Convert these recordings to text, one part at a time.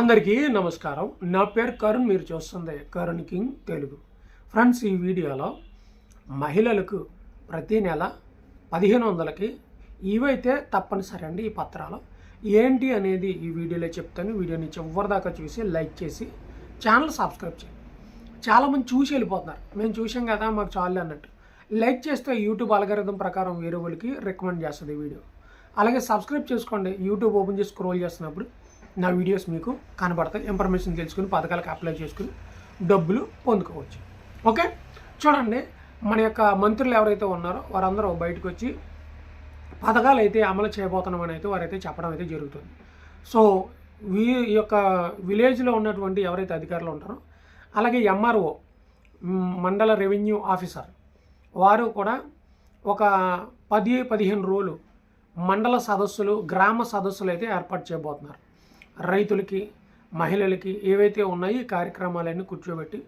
అందరికీ నమస్కారం. నా పేరు కరుణ్ మీరు చూస్తుంది కరుణ్ కింగ్ తెలుగు. ఫ్రెండ్స్ ఈ వీడియోలో మహిళలకు ప్రతి నెల పదిహేను వందలకి ఇవైతే తప్పనిసరి అండి ఈ పత్రాలు. ఏంటి అనేది ఈ వీడియోలో చెప్తాను. వీడియోని చివరిదాకా చూసి లైక్ చేసి ఛానల్ సబ్స్క్రైబ్ చేయండి. చాలామంది చూసి వెళ్ళిపోతున్నారు. మేము చూసాం కదా మాకు చాలు అన్నట్టు. లైక్ చేస్తే యూట్యూబ్ అలగరిథం ప్రకారం వేరే వాళ్ళకి రికమెండ్ చేస్తుంది ఈ వీడియో. అలాగే సబ్స్క్రైబ్ చేసుకోండి. యూట్యూబ్ ఓపెన్ చేసి స్క్రోల్ చేస్తున్నప్పుడు నా వీడియోస్ మీకు కనబడతాయి ఇన్ఫర్మేషన్ తెలుసుకుని పథకాలకు అప్లై చేసుకుని డబ్బులు పొందుకోవచ్చు. ఓకే చూడండి మన యొక్క మంత్రులు ఎవరైతే ఉన్నారో వారందరూ బయటకు వచ్చి పథకాలు అయితే అమలు చేయబోతున్నామని అయితే వారైతే చెప్పడం అయితే జరుగుతుంది. సో వీ యొక్క విలేజ్లో ఉన్నటువంటి ఎవరైతే అధికారులు ఉంటారో అలాగే ఎంఆర్ఓ మండల రెవెన్యూ ఆఫీసర్ వారు కూడా ఒక పది పదిహేను రోజులు మండల సదస్సులు గ్రామ సదస్సులు అయితే ఏర్పాటు చేయబోతున్నారు. రైతులకి మహిళలకి ఏవైతే ఉన్నాయో ఈ కార్యక్రమాలన్నీ కూర్చోబెట్టి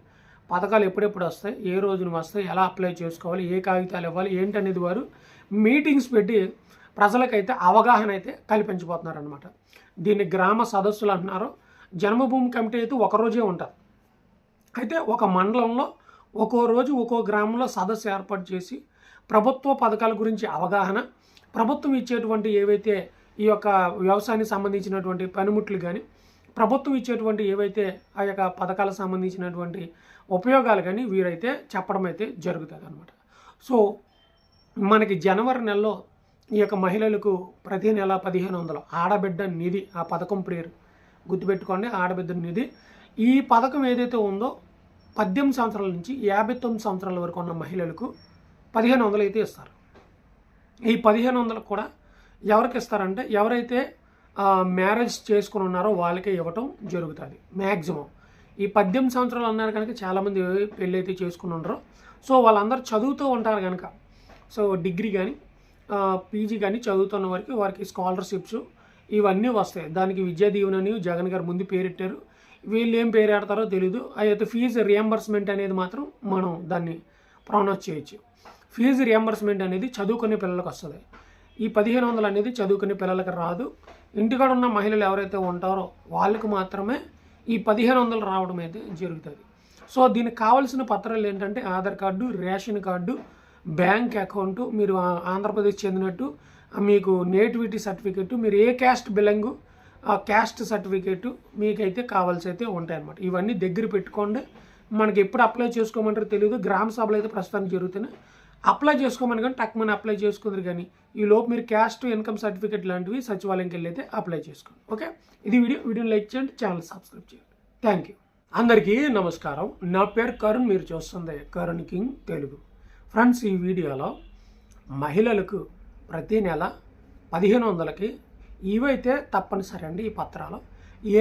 పథకాలు ఎప్పుడెప్పుడు వస్తాయి ఏ రోజున వస్తాయి ఎలా అప్లై చేసుకోవాలి ఏ కాగితాలు ఇవ్వాలి ఏంటనేది వారు మీటింగ్స్ పెట్టి ప్రజలకైతే అవగాహన అయితే కల్పించబోతున్నారు అనమాట దీన్ని గ్రామ సదస్సులు అంటున్నారు. జన్మభూమి కమిటీ అయితే ఒక రోజే ఉంటుంది అయితే ఒక మండలంలో ఒక్కో రోజు ఒక్కో గ్రామంలో సదస్సు ఏర్పాటు చేసి ప్రభుత్వ పథకాల గురించి అవగాహన ప్రభుత్వం ఇచ్చేటువంటి ఏవైతే ఈ యొక్క వ్యవసాయానికి సంబంధించినటువంటి పనిముట్లు కానీ ప్రభుత్వం ఇచ్చేటువంటి ఏవైతే ఆ యొక్క పథకాలకు సంబంధించినటువంటి ఉపయోగాలు కానీ వీరైతే చెప్పడం అయితే జరుగుతుంది అనమాట సో మనకి జనవరి నెలలో ఈ యొక్క మహిళలకు ప్రతి నెల పదిహేను వందలు ఆడబిడ్డ నిధి ఆ పథకం పేరు గుర్తుపెట్టుకోండి ఆడబిడ్డ నిధి. ఈ పథకం ఏదైతే ఉందో పద్దెనిమిది సంవత్సరాల నుంచి యాభై తొమ్మిది సంవత్సరాల వరకు ఉన్న మహిళలకు పదిహేను వందలు అయితే ఇస్తారు. ఈ పదిహేను వందలకు కూడా ఎవరికి ఇస్తారంటే ఎవరైతే మ్యారేజ్ చేసుకుని ఉన్నారో వాళ్ళకే ఇవ్వటం జరుగుతుంది మ్యాక్సిమం ఈ పద్దెనిమిది సంవత్సరాలు అన్నారు కనుక చాలామంది పెళ్ళి అయితే చేసుకుని ఉండరు. సో వాళ్ళందరూ చదువుతూ ఉంటారు కనుక. సో డిగ్రీ కానీ పీజీ కానీ చదువుతున్న వారికి వారికి స్కాలర్షిప్స్ ఇవన్నీ వస్తాయి. దానికి విద్యా దీవెనని జగన్ గారు ముందు పేరెట్టారు వీళ్ళు ఏం పేరు తెలియదు తెలీదు. అయితే ఫీజు రియంబర్స్మెంట్ అనేది మాత్రం మనం దాన్ని ప్రొనౌన్స్ చేయొచ్చు. ఫీజు రియంబర్స్మెంట్ అనేది చదువుకునే పిల్లలకు వస్తుంది. ఈ పదిహేను వందలు అనేది చదువుకునే పిల్లలకి రాదు. ఇంటికాడ ఉన్న మహిళలు ఎవరైతే ఉంటారో వాళ్ళకు మాత్రమే ఈ పదిహేను వందలు రావడం అయితే జరుగుతుంది. సో దీనికి కావాల్సిన పత్రాలు ఏంటంటే Aadhaar card ration card bank account మీరు ఆంధ్రప్రదేశ్ చెందినట్టు మీకు నేటివిటీ సర్టిఫికెట్ మీరు ఏ క్యాస్ట్ బిలంగు ఆ క్యాస్ట్ సర్టిఫికేట్ మీకైతే కావాల్సి అయితే ఉంటాయన్నమాట ఇవన్నీ దగ్గర పెట్టుకోండి. మనకి ఎప్పుడు అప్లై చేసుకోమంటారో తెలియదు గ్రామ సభలు అయితే ప్రస్తుతానికి జరుగుతున్నాయి. అప్లై చేసుకోమని కానీ టక్మని అప్లై చేసుకుందరు కానీ ఈ లోపు మీరు క్యాస్ట్ ఇన్కమ్ సర్టిఫికేట్ లాంటివి సచివాలయంకి వెళ్ళి అయితే అప్లై చేసుకోండి. ఓకే? ఇది వీడియో. వీడియోని లైక్ చేయండి ఛానల్ సబ్స్క్రైబ్ చేయండి. Thank you. అందరికీ నమస్కారం. నా పేరు కరుణ్ మీరు చూస్తుంది కరుణ్ కింగ్ తెలుగు. ఫ్రెండ్స్ ఈ వీడియోలో మహిళలకు ప్రతి నెల పదిహేను వందలకి ఇవైతే తప్పనిసరి అండి ఈ పత్రాలు.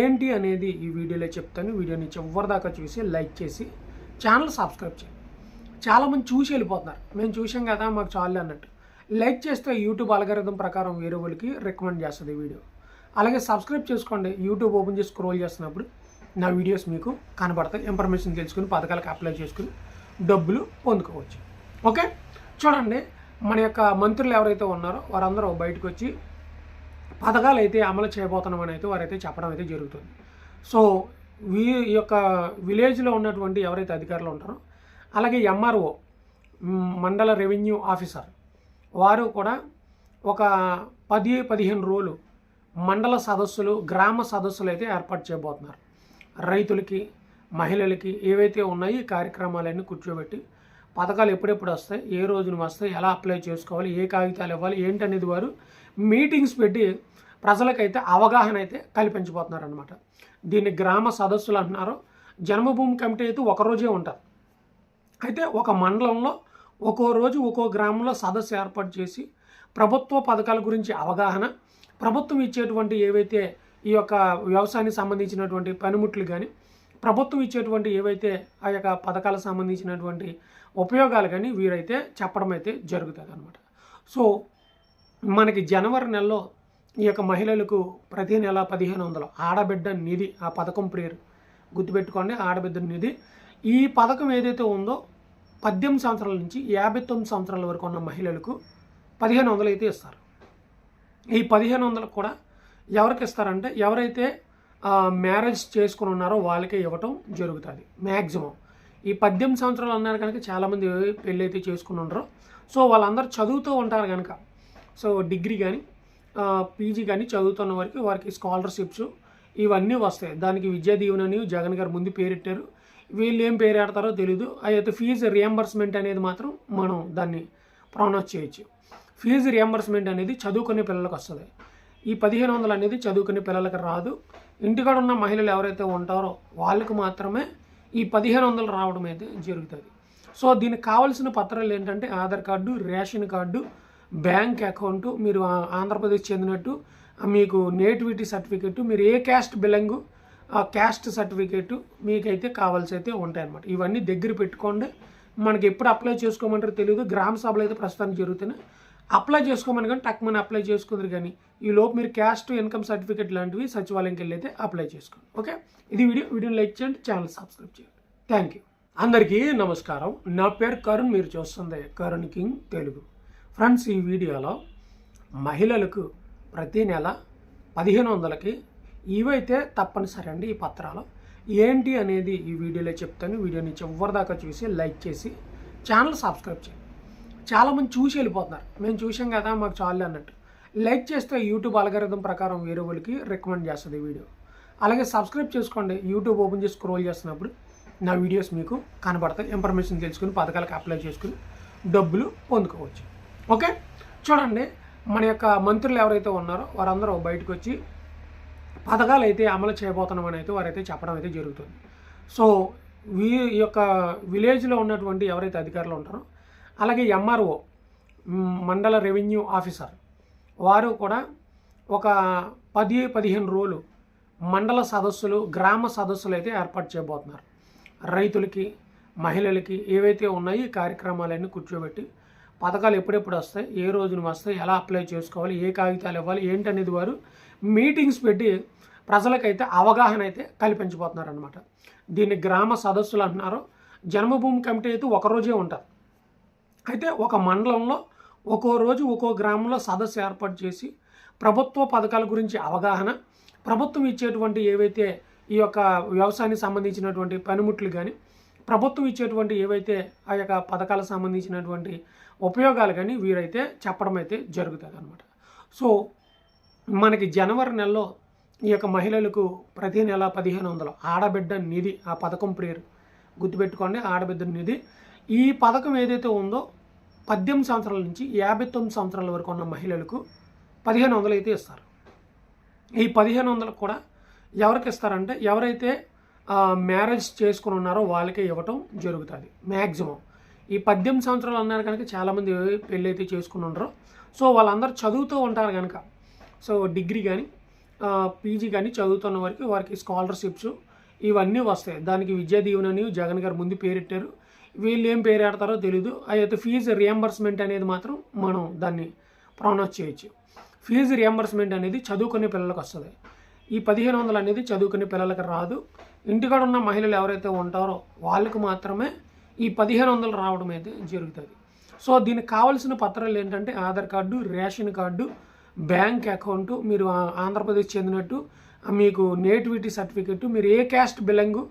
ఏంటి అనేది ఈ వీడియోలో చెప్తాను. వీడియోని చివరిదాకా చూసి లైక్ చేసి ఛానల్ సబ్స్క్రైబ్ చేయండి. చాలామంది చూసి వెళ్ళిపోతున్నారు. మేము చూసాం కదా మాకు చాలు అన్నట్టు. లైక్ చేస్తే యూట్యూబ్ అలగరిథం ప్రకారం వేరే వాళ్ళకి రికమెండ్ చేస్తుంది వీడియో. అలాగే సబ్స్క్రైబ్ చేసుకోండి. యూట్యూబ్ ఓపెన్ చేసి స్క్రోల్ చేస్తున్నప్పుడు నా వీడియోస్ మీకు కనబడతాయి. ఇన్ఫర్మేషన్ తెలుసుకుని పథకాలకు అప్లై చేసుకుని డబ్బులు పొందుకోవచ్చు. ఓకే? చూడండి మన యొక్క మంత్రులు ఎవరైతే ఉన్నారో వారందరూ బయటకు వచ్చి పథకాలు అయితే అమలు చేయబోతున్నామని అయితే వారైతే చెప్పడం అయితే జరుగుతుంది. సో వీ యొక్క విలేజ్లో ఉన్నటువంటి ఎవరైతే అధికారులు ఉంటారో అలాగే ఎంఆర్ఓ మండల రెవెన్యూ ఆఫీసర్. వారు కూడా ఒక పది పదిహేను రోజులు మండల సదస్సులు గ్రామ సదస్సులు అయితే ఏర్పాటు చేయబోతున్నారు. రైతులకి మహిళలకి ఏవైతే ఉన్నాయో ఈ కార్యక్రమాలన్నీ కూర్చోబెట్టి పథకాలు ఎప్పుడెప్పుడు వస్తాయి ఏ రోజున వస్తాయి ఎలా అప్లై చేసుకోవాలి ఏ కాగితాలు ఇవ్వాలి ఏంటనేది వారు మీటింగ్స్ పెట్టి ప్రజలకైతే అవగాహన అయితే కల్పించబోతున్నారు అనమాట దీన్ని గ్రామ సదస్సులు అంటున్నారు. జన్మభూమి కమిటీ అయితే ఒకరోజే ఉంటారు. ఉంటుంది అయితే ఒక మండలంలో ఒక్కో రోజు ఒక్కో గ్రామంలో సదస్సు ఏర్పాటు చేసి ప్రభుత్వ పథకాల గురించి అవగాహన ప్రభుత్వం ఇచ్చేటువంటి ఏవైతే ఈ యొక్క వ్యవసాయానికి సంబంధించినటువంటి పనిముట్లు కానీ ప్రభుత్వం ఇచ్చేటువంటి ఏవైతే ఆ యొక్క పథకాలకు సంబంధించినటువంటి ఉపయోగాలు కానీ వీరైతే చెప్పడం అయితే జరుగుతుంది అనమాట సో మనకి జనవరి నెలలో ఈ యొక్క మహిళలకు ప్రతి నెల పదిహేను వందలు ఆడబిడ్డ నిధి ఆ పథకం పేరు గుర్తుపెట్టుకోండి ఆడబిడ్డ నిధి. ఈ పథకం ఏదైతే ఉందో పద్దెనిమిది సంవత్సరాల నుంచి యాభై తొమ్మిది సంవత్సరాల వరకు ఉన్న మహిళలకు పదిహేను వందలు అయితే ఇస్తారు. ఈ పదిహేను వందలకు కూడా ఎవరికి ఇస్తారంటే ఎవరైతే మ్యారేజ్ చేసుకుని ఉన్నారో వాళ్ళకే ఇవ్వటం జరుగుతుంది మ్యాక్సిమం ఈ పద్దెనిమిది సంవత్సరాలు అన్నారు కనుక చాలామంది పెళ్ళి అయితే చేసుకుని ఉండరు. సో వాళ్ళందరూ చదువుతూ ఉంటారు కనుక. సో డిగ్రీ కానీ పీజీ కానీ చదువుతున్న వారికి వారికి స్కాలర్షిప్స్ ఇవన్నీ వస్తాయి. దానికి విద్యా దీవెనని జగన్ గారు ముందు పేరెట్టారు. వీళ్ళు ఏం పేరెడతారో తెలీదు. అయితే ఫీజు రియంబర్స్మెంట్ అనేది మాత్రం మనం దాన్ని ప్రొనౌన్స్ చేయొచ్చు. ఫీజు రియంబర్స్మెంట్ అనేది చదువుకునే పిల్లలకు వస్తుంది. ఈ పదిహేను వందలు అనేది చదువుకునే పిల్లలకు రాదు. ఇంటికాడ ఉన్న మహిళలు ఎవరైతే ఉంటారో వాళ్ళకు మాత్రమే ఈ పదిహేను వందలు రావడం అయితే జరుగుతుంది. సో దీనికి కావాల్సిన పత్రాలు ఏంటంటే Aadhaar card ration card bank account మీరు ఆంధ్రప్రదేశ్ చెందినట్టు మీకు నేటివిటీ సర్టిఫికెట్ మీరు ఏ క్యాస్ట్ బిలంగు ఆ క్యాస్ట్ సర్టిఫికేట్ మీకైతే కావాల్సి అయితే ఉంటాయి అన్నమాట ఇవన్నీ దగ్గర పెట్టుకోండి. మనకి ఎప్పుడు అప్లై చేసుకోమంటారో తెలియదు గ్రామ సభలు అయితే ప్రస్తుతానికి జరుగుతున్నాయి. అప్లై చేసుకోమని కానీ టక్మని అప్లై చేసుకుందరు కానీ ఈ లోపు మీరు క్యాస్ట్ ఇన్కమ్ సర్టిఫికేట్ లాంటివి సచివాలయంకి వెళ్ళి అయితే అప్లై చేసుకోండి. ఓకే? ఇది వీడియో. వీడియో లైక్ చేయండి ఛానల్ సబ్స్క్రైబ్ చేయండి. థ్యాంక్ యూ అందరికీ నమస్కారం. నా పేరు కరుణ్. మీరు చూస్తుంది కరుణ్ కింగ్ తెలుగు. ఫ్రెండ్స్ ఈ వీడియోలో మహిళలకు ప్రతి నెల పదిహేను వందలకి ఇవైతే తప్పనిసరి అండి ఈ పత్రాలు. ఏంటి అనేది ఈ వీడియోలో చెప్తాను. వీడియోని చివరి దాకా చూసి లైక్ చేసి ఛానల్ సబ్స్క్రైబ్ చేయండి. చాలామంది చూసి వెళ్ళిపోతున్నారు. మేము చూసాం కదా మాకు చాలు అన్నట్టు. లైక్ చేస్తే యూట్యూబ్ అలగరిథం ప్రకారం వేరే వాళ్ళకి రికమెండ్ చేస్తుంది వీడియో. అలాగే సబ్స్క్రైబ్ చేసుకోండి. యూట్యూబ్ ఓపెన్ చేసి స్క్రోల్ చేస్తున్నప్పుడు నా వీడియోస్ మీకు కనబడతాయి. ఇన్ఫర్మేషన్ తెలుసుకుని పథకాలకు అప్లై చేసుకుని డబ్బులు పొందుకోవచ్చు. ఓకే? చూడండి మన యొక్క మంత్రులు ఎవరైతే ఉన్నారో వారందరూ బయటకు వచ్చి పథకాలు అయితే అమలు చేయబోతున్నామని అయితే వారైతే చెప్పడం అయితే జరుగుతుంది. సో వీ ఈ యొక్క విలేజ్లో ఉన్నటువంటి ఎవరైతే అధికారులు ఉంటారో అలాగే ఎంఆర్ఓ మండల రెవెన్యూ ఆఫీసర్ వారు కూడా ఒక పది పదిహేను రోజులు మండల సదస్సులు గ్రామ సదస్సులు అయితే ఏర్పాటు చేయబోతున్నారు. రైతులకి మహిళలకి ఏవైతే ఉన్నాయో ఈ కార్యక్రమాలన్నీ కూర్చోబెట్టి పథకాలు ఎప్పుడెప్పుడు వస్తాయి? ఏ రోజున వస్తాయి? ఎలా అప్లై చేసుకోవాలి? ఏ కాగితాలు ఇవ్వాలి? ఏంటనేది వారు మీటింగ్స్ పెట్టి ప్రజలకైతే అవగాహన అయితే కల్పించబోతున్నారనమాట దీన్ని గ్రామ సదస్సులు అంటున్నారు. జన్మభూమి కమిటీ అయితే ఒక రోజే ఉంటారు అయితే ఒక మండలంలో ఒక్కో రోజు ఒక్కో గ్రామంలో సదస్సు ఏర్పాటు చేసి ప్రభుత్వ పథకాల గురించి అవగాహన ప్రభుత్వం ఇచ్చేటువంటి ఏవైతే ఈ యొక్క వ్యవసాయానికి సంబంధించినటువంటి పనిముట్లు కానీ ప్రభుత్వం ఇచ్చేటువంటి ఏవైతే ఆ యొక్క పథకాలకు సంబంధించినటువంటి ఉపయోగాలు కానీ వీరైతే చెప్పడం అయితే జరుగుతుంది అనమాట సో మనకి జనవరి నెలలో ఈ యొక్క మహిళలకు ప్రతి నెల పదిహేను వందలు ఆడబిడ్డ నిధి ఆ పథకం పేరు గుర్తుపెట్టుకోండి ఆడబిడ్డ నిధి. ఈ పథకం ఏదైతే ఉందో పద్దెనిమిది సంవత్సరాల నుంచి యాభై తొమ్మిది సంవత్సరాల వరకు ఉన్న మహిళలకు పదిహేను వందలు అయితే ఇస్తారు. ఈ పదిహేను వందలు కూడా ఎవరికి ఇస్తారంటే ఎవరైతే మ్యారేజ్ చేసుకుని ఉన్నారో వాళ్ళకే ఇవ్వటం జరుగుతుంది మ్యాక్సిమం ఈ పద్దెనిమిది సంవత్సరాలు అన్నారు కనుక చాలామంది పెళ్ళి అయితే చేసుకుని ఉండరు. సో వాళ్ళందరూ చదువుతూ ఉంటారు కనుక. సో డిగ్రీ కానీ పీజీ కానీ చదువుతున్న వారికి వారికి స్కాలర్షిప్స్ ఇవన్నీ వస్తాయి. దానికి విద్యా దీవెనని జగన్ గారు ముందు పేరెట్టారు. వీళ్ళు ఏం పేరెడతారో తెలీదు. అయితే ఫీజు రియంబర్స్మెంట్ అనేది మాత్రం మనం దాన్ని ప్రొనౌన్స్ చేయొచ్చు. ఫీజు రియంబర్స్మెంట్ అనేది చదువుకునే పిల్లలకు వస్తుంది. ఈ పదిహేను వందలు అనేది చదువుకునే పిల్లలకు రాదు. ఇంటికాడ ఉన్న మహిళలు ఎవరైతే ఉంటారో వాళ్ళకి మాత్రమే ఈ పదిహేను వందలు రావడం అయితే జరుగుతుంది. సో దీనికి కావాల్సిన పత్రాలు ఏంటంటే Aadhaar card ration card bank account మీరు ఆంధ్రప్రదేశ్ చెందినట్టు మీకు నేటివిటీ సర్టిఫికెట్ మీరు ఏ క్యాస్ట్ బిలంగు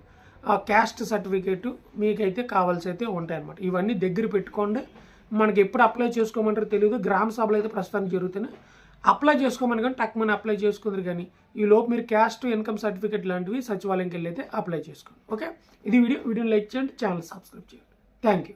ఆ క్యాస్ట్ సర్టిఫికేట్ మీకైతే కావాల్సి అయితే ఉంటాయన్నమాట. ఇవన్నీ దగ్గర పెట్టుకోండి. మనకి ఎప్పుడు అప్లై చేసుకోమంటారో తెలియదు గ్రామ సభలు అయితే ప్రస్తుతానికి జరుగుతున్నాయి. అప్లై చేసుకోమని కానీ టక్మని అప్లై చేసుకుందరు కానీ ఈ లోపు మీరు క్యాస్ట్ ఇన్కమ్ సర్టిఫికేట్ లాంటివి సచివాలయంకి వెళ్ళి అయితే అప్లై చేసుకోండి. ఓకే? ఇది వీడియో. వీడియోని లైక్ చేయండి ఛానల్ సబ్స్క్రైబ్ చేయండి. Thank you.